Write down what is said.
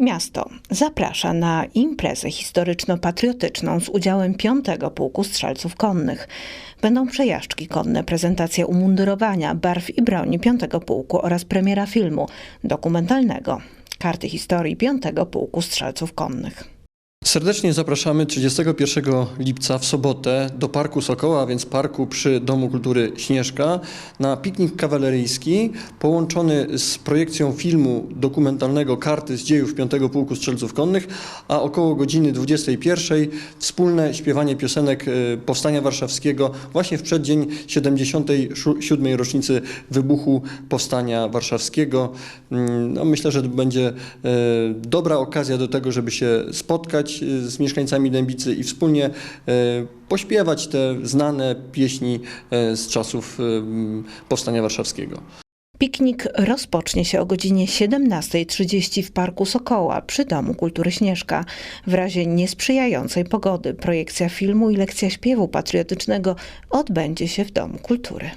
Miasto zaprasza na imprezę historyczno-patriotyczną z udziałem 5 Pułku Strzelców Konnych. Będą przejażdżki konne, prezentacja umundurowania, barw i broni 5 Pułku oraz premiera filmu dokumentalnego Karty historii 5 Pułku Strzelców Konnych. Serdecznie zapraszamy 31 lipca w sobotę do Parku Sokoła, a więc parku przy Domu Kultury Śnieżka, na piknik kawaleryjski połączony z projekcją filmu dokumentalnego Karty z dziejów 5 Pułku Strzelców Konnych, a około godziny 21 wspólne śpiewanie piosenek e, Powstania Warszawskiego właśnie w przeddzień 77. rocznicy wybuchu Powstania Warszawskiego. Mm, No, myślę, że to będzie e, dobra okazja do tego, żeby się spotkać e, z mieszkańcami Dębicy i wspólnie e, pośpiewać te znane pieśni e, z czasów e, m, Powstania Warszawskiego. Piknik rozpocznie się o godzinie 17.30 w Parku Sokoła przy Domu Kultury Śnieżka. W razie niesprzyjającej pogody projekcja filmu i lekcja śpiewu patriotycznego odbędzie się w Domu Kultury.